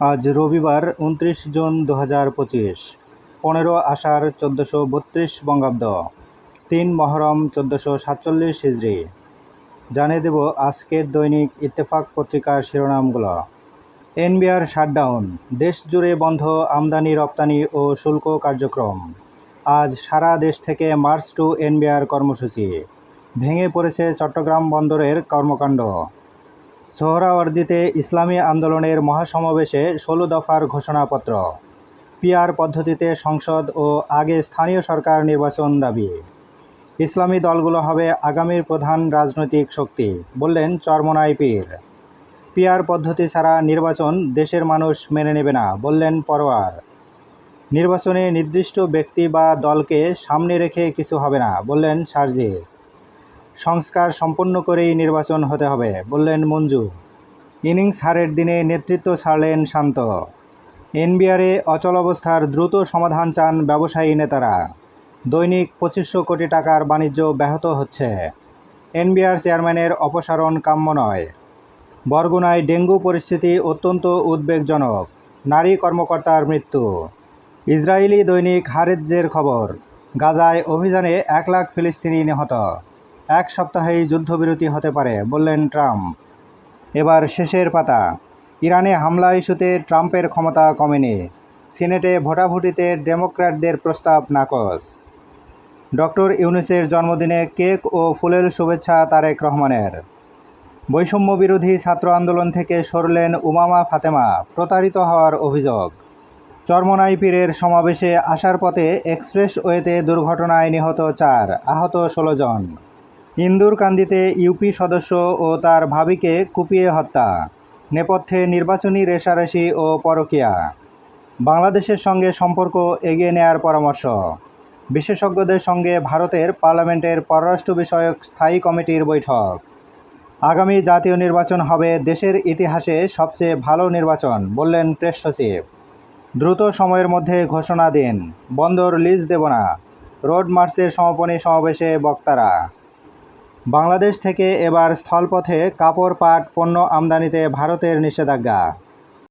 আজ রবিবার উনত্রিশ জুন দু হাজার পঁচিশ। পনেরো আষাঢ় চোদ্দোশো বত্রিশ বঙ্গাব্দ। তিন মহরম চোদ্দোশো সাতচল্লিশ হিজড়ি। জানিয়ে দেব আজকের দৈনিক ইত্তেফাক পত্রিকার শিরোনামগুলো। এনবিআর শাটডাউন দেশ জুড়ে বন্ধ আমদানি, রপ্তানি ও শুল্ক কার্যক্রম। আজ সারা দেশ থেকে মার্চ টু এনবিআর কর্মসূচি। ভেঙে পড়েছে চট্টগ্রাম বন্দরের কর্মকাণ্ড। সোহরাওয়ার্দীতে ইসলামী আন্দোলনের মহাসমাবেশে ষোলো দফার ঘোষণাপত্র। পিআর পদ্ধতিতে সংসদ ও আগে স্থানীয় সরকার নির্বাচন দাবি। ইসলামী দলগুলো হবে আগামীর প্রধান রাজনৈতিক শক্তি, বললেন চরমনাই পীর। পিআর পদ্ধতি ছাড়া নির্বাচন দেশের মানুষ মেনে নেবে না, বললেন পরোয়ার। নির্বাচনে নির্দিষ্ট ব্যক্তি বা দলকে সামনে রেখে কিছু হবে না, বললেন সার্জিস। সংস্কার সম্পন্ন করেই নির্বাচন হতে হবে, বললেন মঞ্জু। ইনিংস হারের দিনে নেতৃত্ব ছাড়লেন শান্ত। এনবিআরে অচলাবস্থার দ্রুত সমাধান চান ব্যবসায়ী নেতারা। দৈনিক পঁচিশশো কোটি টাকার বাণিজ্য ব্যাহত হচ্ছে। এনবিআর চেয়ারম্যানের অপসারণ কাম্য নয়। বরগুনায় ডেঙ্গু পরিস্থিতি অত্যন্ত উদ্বেগজনক। নারী কর্মকর্তার মৃত্যু। ইসরায়েলি দৈনিক হারেজ্জের খবর, গাজায় অভিযানে এক লাখ ফিলিস্তিনি নিহত। এক সপ্তাহেই যুদ্ধবিরতি হতে পারে, বললেন ট্রাম্প। এবার শেষের পাতা। ইরানে হামলা ইস্যুতে ট্রাম্পের ক্ষমতা কমেনি। সিনেটে ভোটাভুটিতে ডেমোক্র্যাটদের প্রস্তাব নাকচ। ডক্টর ইউনুসের জন্মদিনে কেক ও ফুলেল শুভেচ্ছা তারেক রহমানের। বৈষম্য বিরোধী ছাত্র আন্দোলন থেকে সরলেন উমামা ফাতেমা, প্রতারিত হওয়ার অভিযোগ। চরমনাই পীরের সমাবেশে আসার পথে এক্সপ্রেসওয়েতে দুর্ঘটনায় নিহত চার, আহত ষোলো জন। ইন্দুরকান্দিতে ইউপি সদস্য ও তার ভাবিকে কুপিয়ে হত্যা, নেপথ্যে নির্বাচনী রেশারেশি ও পরকিয়া। বাংলাদেশের সঙ্গে সম্পর্ক এগিয়ে নেয়ার পরামর্শ। বিশেষজ্ঞদের সঙ্গে ভারতের পার্লামেন্টের পররাষ্ট্র বিষয়ক স্থায়ী কমিটির বৈঠক। আগামী জাতীয় নির্বাচন হবে দেশের ইতিহাসে সবচেয়ে ভালো নির্বাচন, বললেন প্রেস সচিব। দ্রুত সময়ের মধ্যে ঘোষণা দিন, বন্দর লিজ দেব না, রোড মার্চের সমাপনী সমাবেশে বক্তারা। বাংলাদেশ থেকে এবার স্থলপথে কাপড় পাট পণ্য আমদানিতে ভারতের নিষেধাজ্ঞা।